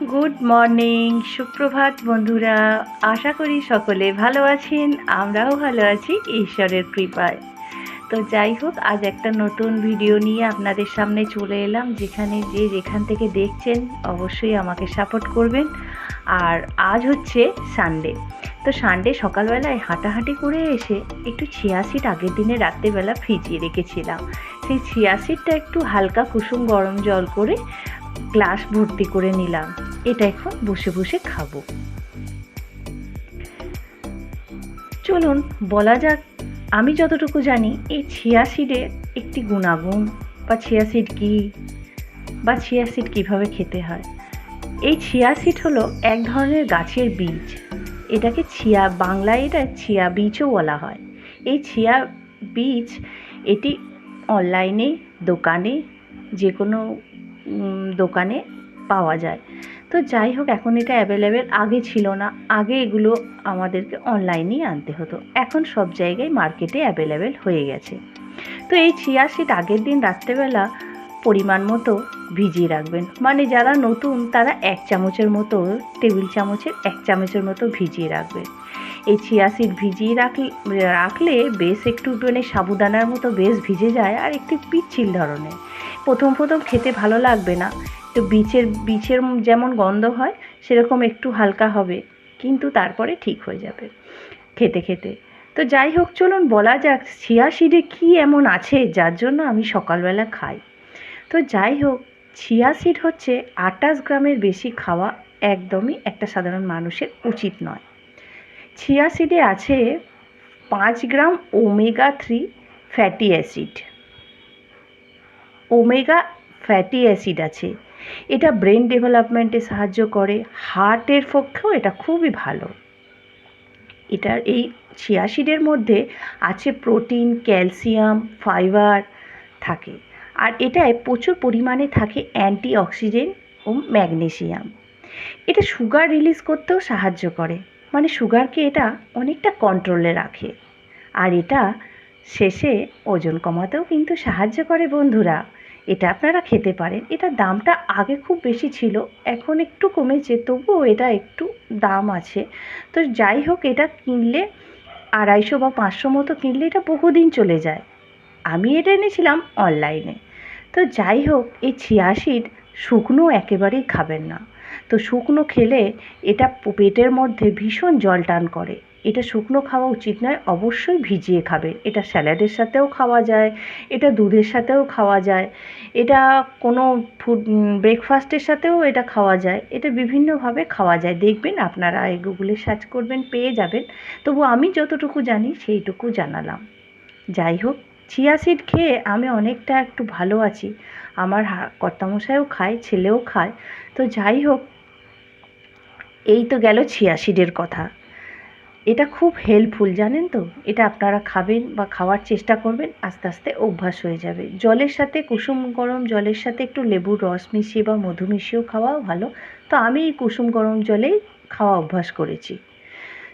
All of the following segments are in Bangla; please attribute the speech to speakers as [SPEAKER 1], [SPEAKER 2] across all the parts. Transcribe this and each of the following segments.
[SPEAKER 1] গুড মর্নিং সুপ্রভাত বন্ধুরা। আশা করি সকলে ভালো আছেন, আমরাও ভালো আছি, ঈশ্বরের কৃপায়। তো যাই হোক, আজ একটা নতুন ভিডিও নিয়ে আপনাদের সামনে চলে এলাম, যেখানে যে যেখান থেকে দেখছেন, অবশ্যই আমাকে সাপোর্ট করবেন। আর আজ হচ্ছে সানডে তো সানডে সকালবেলায় হাঁটাহাঁটি করে এসে একটু ছিয়া সিট আগের দিনে রাত্রেবেলা ভিজিয়ে রেখেছিলাম। সেই ছিয়া সিটটা একটু হালকা কুসুম গরম জল করে গ্লাস ভর্তি করে নিলাম। এটা এখন বসে বসে খাব। চলুন, বলা যাক, আমি যতটুকু জানি এই ছিয়াশিডের একটি গুণাগুণ, বা ছিয়াশিড কী, বা ছিয়াশিড কীভাবে খেতে হয়। এই ছিয়াশিড হলো এক ধরনের গাছের বীজ। এটাকে ছিয়া বাংলায় এটা ছিয়া বীজও বলা হয়। এই ছিয়া বীজ এটি অনলাইনে দোকানে যে কোনো দোকানে পাওয়া যায়। তো যাই হোক, এখন এটা অ্যাভেলেবেল আগে ছিল না। আগে এগুলো আমাদেরকে অনলাইনেই আনতে হতো। এখন সব জায়গায় মার্কেটে অ্যাভেলেবেল হয়ে গেছে। তো এই চিয়া সিড আগের দিন রাত্রেবেলা পরিমাণ মতো ভিজিয়ে রাখবেন। মানে যারা নতুন, তারা এক চামচের মতো টেবিল চামচের এক চামচের মতো ভিজিয়ে রাখবেন। এই চিয়া সিড ভিজিয়ে রাখলে রাখলে বেশ একটু মানে সাবুদানার মতো বেশ ভিজে যায় আর একটু পিচ্ছিল ধরনের। প্রথম প্রথম খেতে ভালো লাগবে না। তো বীচের বীচের যেমন গন্ধ হয়, সেরকম একটু হালকা হবে, কিন্তু তারপরে ঠিক হয়ে যাবে খেতে খেতে। তো যাই হোক, চলুন বলা যাক চিয়া সিডে কী এমন আছে, যার জন্য আমি সকালবেলা খাই। তো যাই হোক, চিয়া সিড হচ্ছে আটাশ গ্রামের বেশি খাওয়া একদমই একটা সাধারণ মানুষের উচিত নয়। চিয়া সিডে আছে পাঁচ gram omega three fatty acid. Omega fatty acid আছে। এটা ব্রেন ডেভেলপমেন্টে সাহায্য করে হার্টের পক্ষেও এটা খুবই ভালো। এটার এই ছিয়াশিডের মধ্যে আছে প্রোটিন ক্যালসিয়াম ফাইবার থাকে। আর এটায় প্রচুর পরিমাণে থাকে অ্যান্টি অক্সিডেন্ট ও ম্যাগনেসিয়াম এটা সুগার রিলিজ করতেও সাহায্য করে। মানে সুগারকে এটা অনেকটা কন্ট্রোলে রাখে। আর এটা শেষে ওজন কমাতেও কিন্তু সাহায্য করে বন্ধুরা। এটা আপনারা খেতে পারেন। এটা দামটা আগে খুব বেশি ছিল, এখন একটু কমেছে, তবুও এটা একটু দাম আছে। তো যাই হোক, এটা কিনলে আড়াইশো বা পাঁচশো মতো কিনলে এটা বহুদিন চলে যায়। আমি এটা এনেছিলাম অনলাইনে। তো যাই হোক, এই ছিয়াশির শুকনো একেবারেই খাবেন না। তো শুকনো খেলে এটা পেটের মধ্যে ভীষণ জল টান করে। এটা শুকনো খাওয়া উচিত নয়, অবশ্যই ভিজিয়ে খাবে। এটা স্যালাডের সাথেও খাওয়া যায়, এটা দুধের সাথেও খাওয়া যায়, এটা কোনো ফুড ব্রেকফাস্টের সাথেও এটা খাওয়া যায়, এটা বিভিন্নভাবে খাওয়া যায়। দেখবেন আপনারা গুগলে সার্চ করবেন, পেয়ে যাবেন। তবু আমি যতটুকু জানি সেইটুকু জানালাম। যাই হোক, চিয়া সিড খেয়ে আমি অনেকটা একটু ভালো আছি। আমার কর্তামশাইও খায়, ছেলেও খায়। তো যাই হোক, এই তো গেল চিয়া সিডের কথা। এটা খুব হেল্পফুল জানেন তো? এটা আপনারা খাবেন বা খাওয়ার চেষ্টা করবেন, আস্তে আস্তে অভ্যাস হয়ে যাবে। জলের সাথে কুসুম গরম জলের সাথে একটু লেবুর রস মিশিয়ে বা মধু মিশিয়েও খাওয়াও ভালো। তো আমি এই কুসুম গরম জলেই খাওয়া অভ্যাস করেছি।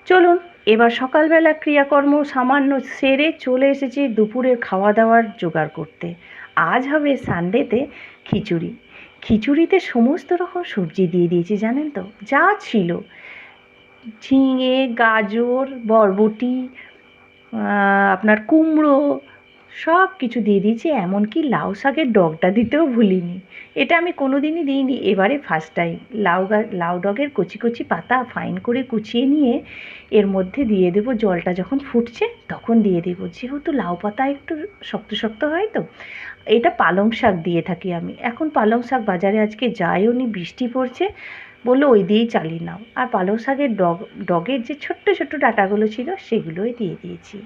[SPEAKER 1] চলুন, এবার সকালবেলা ক্রিয়াকর্ম সামান্য সেরে চলে এসেছি দুপুরের খাওয়া দাওয়ার জোগাড় করতে। আজ হবে সানডেতে খিচুড়ি। খিচুড়িতে সমস্ত রকম সবজি দিয়ে দিয়েছি, জানেন তো? যা ছিল। ঝিঙে, গাজর, বরবটি আপনার কুমড়ো, সব কিছু দিয়ে দিয়েছি, এমনকি লাউ শাকের ডগটা দিতেও ভুলিনি। এটা আমি কোনো দিনই দিইনি, এবারে ফার্স্ট টাইম লাউ গা, লাউ ডগের কচি কচি পাতা ফাইন করে কুচিয়ে নিয়ে এর মধ্যে দিয়ে দেবো, জলটা যখন ফুটছে তখন দিয়ে দেবো। যেহেতু লাউ পাতা একটু শক্ত শক্ত হয় তো, এটা পালং শাক দিয়ে থাকি আমি। এখন পালং শাক বাজারে আজকে যাইও নি বৃষ্টি পড়ছে বলল, ওই দিয়েই চালিয়ে নাও। আর পালং শাকের ডগ, ডগের যে ছোট্ট ছোট্ট ডাঁটাগুলো ছিল, সেগুলোই দিয়ে দিয়েছি।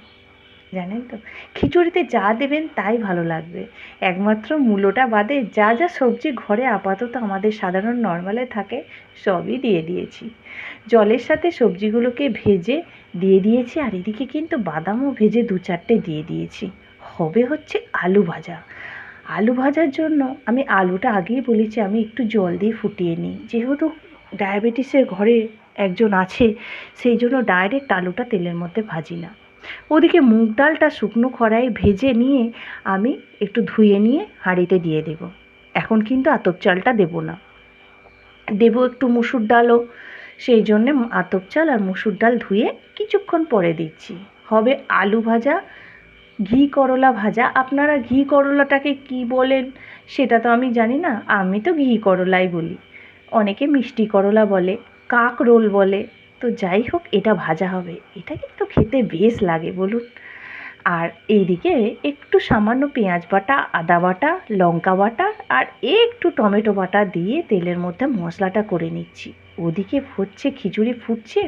[SPEAKER 1] জানেন তো? খিচুড়িতে যা দেবেন তাই ভালো লাগবে। একমাত্র মূলোটা বাদে যা যা সবজি ঘরে আপাতত আমাদের সাধারণ নর্মালে থাকে, সবই দিয়ে দিয়েছি। জলের সাথে সবজিগুলোকে ভেজে দিয়ে দিয়েছি, আর এদিকে কিন্তু বাদামও ভেজে দু চারটে দিয়ে দিয়েছি। হবে হচ্ছে আলু ভাজা। আলু ভাজার জন্য আমি আলুটা আগেই বলেছি, আমি একটু জল দিয়ে ফুটিয়ে নিই। যেহেতু ডায়াবেটিসের ঘরে একজন আছে, সেই জন্য ডাইরেক্ট আলুটা তেলের মধ্যে ভাজি না। ওদিকে মুগ ডালটা শুকনো খড়াই ভেজে নিয়ে আমি একটু ধুয়ে নিয়ে হাঁড়িতে দিয়ে দেব। এখন কিন্তু আতপ চালটা দেবো না। দেবো একটু মুসুর ডালও, সেই জন্যে আতপ চাল আর মুসুর ডাল ধুয়ে কিছুক্ষণ পরে দিচ্ছি। হবে আলু ভাজা, ঘি করলা ভাজা। আপনারা ঘি করলাটাকে কি বলেন, সেটা তো আমি জানি না। আমি তো ঘি করলাই বলি। অনেকে মিষ্টি করলা বলে, কাক রোল বলে। তো যাই হোক, এটা ভাজা হবে। এটা কিন্তু খেতে বেশ লাগে, বলুন। আর এইদিকে একটু সামান্য পেঁয়াজ বাটা, আদা বাটা, লঙ্কা বাটা আর একটু টমেটো বাটা দিয়ে তেলের মধ্যে মশলাটা করে নিচ্ছি। ওদিকে ফুটছে খিচুড়ি ফুটছে।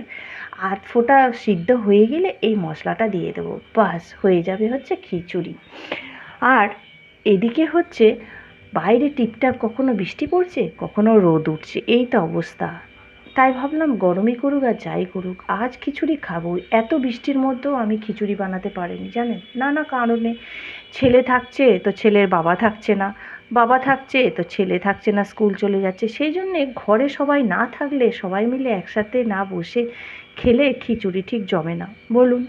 [SPEAKER 1] আধ ফোঁটা সিদ্ধ হয়ে গেলে এই মশলাটা দিয়ে দেবো। বাস, হয়ে যাবে হচ্ছে খিচুড়ি। আর এদিকে হচ্ছে বাইরে টিপটাপ কখনো বৃষ্টি পড়ছে, কখনো রোদ উঠছে, এই তো অবস্থা। তাই ভাবলাম গরমই করুক আর যাই করুক, আজ খিচুড়ি খাব। এত বৃষ্টির মধ্যেও আমি খিচুড়ি বানাতে পারিনি, জানেন? নানা কারণে। ছেলে থাকছে তো ছেলের বাবা থাকছে না। বাবা থাকছে তো ছেলে থাকছে না, স্কুল চলে যাচ্ছে। সেই জন্যে ঘরে সবাই না থাকলে, সবাই মিলে একসাথে না বসে খেলে খিচুড়ি ঠিক জমে না। বলুন।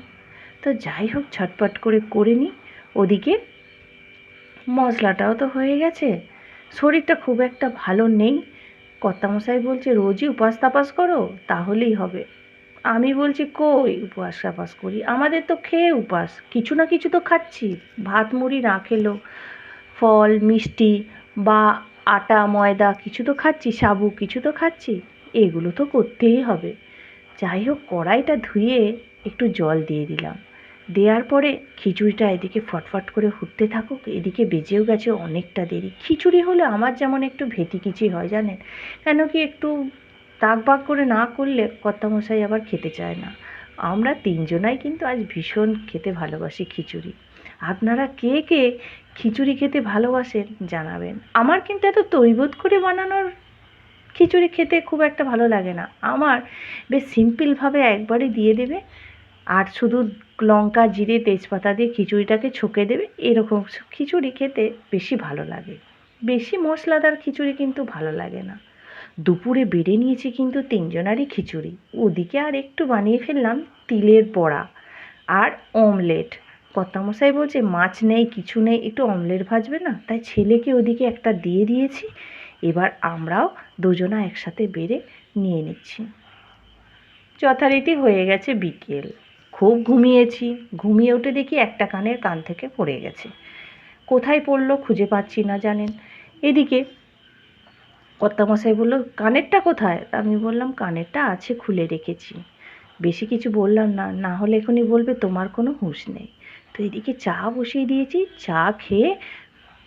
[SPEAKER 1] তো যাই হোক, ঝটপট করে করে নিই। ওদিকে মশলাটাও তো হয়ে গেছে। শরীরটা খুব একটা ভালো নেই। কর্তামশাই বলছে, রোজই উপাস তাপাস করো, তাহলেই হবে। আমি বলছি, কই উপবাস তাপাস করি? আমাদের তো খেয়ে উপাস। কিছু না কিছু তো খাচ্ছি। ভাত, মুড়ি না খেলেও ফল, মিষ্টি বা আটা, ময়দা কিছু তো খাচ্ছি, সাবু কিছু তো খাচ্ছি। এগুলো তো করতেই হবে। যাই হোক, কড়াইটা ধুয়ে একটু জল দিয়ে দিলাম। দেওয়ার পরে খিচুড়িটা এদিকে ফটফট করে ফুটতে থাকুক, এদিকে বেজেও গেছে অনেকটা দেরি। খিচুড়ি হলে আমার যেমন একটু ভেতিকিচি হয় জানেন, কেন কি একটু তাক বাক করে না করলে কর্তামশাই আবার খেতে চায় না। আমরা তিনজনাই কিন্তু আজ ভীষণ খেতে ভালোবাসি খিচুড়ি। আপনারা কে কে খিচুড়ি খেতে ভালোবাসেন জানাবেন। আমার কিন্তু এত তৈবোধ করে বানানোর খিচুড়ি খেতে খুব একটা ভালো লাগে না। আমার বেশ সিম্পলভাবে একবারে দিয়ে দেবে। আর শুধু লঙ্কা, জিরে, তেজপাতা দিয়ে খিচুড়িটাকে ছকে দেবে। এরকম খিচুড়ি খেতে বেশি ভালো লাগে। বেশি মশলাদার খিচুড়ি কিন্তু ভালো লাগে না। দুপুরে বেড়ে নিয়েছি কিন্তু তিনজনারই খিচুড়ি। ওদিকে আর একটু বানিয়ে ফেললাম তিলের বড়া আর অমলেট। কর্তামশাই বলছে, মাছ নেই, কিছু নেই, একটু অমলেট ভাজবে না? তাই ছেলেকে ওদিকে একটা দিয়ে দিয়েছি। এবার আমরাও দুজনা একসাথে বেড়ে নিয়ে নিচ্ছি। যথারীতি হয়ে গেছে বিকেল। খুব ঘুমিয়েছি। ঘুমিয়ে উঠে দেখি একটা কানের কান থেকে পড়ে গেছে। কোথায় পড়ল খুঁজে পাচ্ছি না জানেন। এদিকে কর্তামশাই বলল, কানেরটা কোথায়? আমি বললাম, কানেরটা আছে, খুলে রেখেছি। বেশি কিছু বললাম না না হলে এখনই বলবে, তোমার কোনো হুঁশ নেই। তো এদিকে চা বসিয়ে দিয়েছি, চা খেয়ে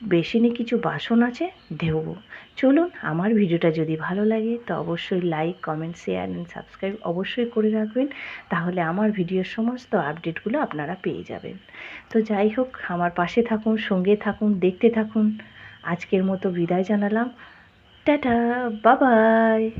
[SPEAKER 1] বেসিনে কিছু বাসন আছে ধেবো চলুন, আমার ভিডিওটা যদি ভালো লাগে, তো অবশ্যই like comment share and subscribe অবশ্যই করে রাখবেন। তাহলে আমার ভিডিওর সমস্ত আপডেটগুলো আপনারা পেয়ে যাবেন। তো যাই হোক, আমার পাশে থাকুন, সঙ্গে থাকুন, দেখতে থাকুন। আজকের মতো বিদায় জানালাম। টাটা, বাবাই।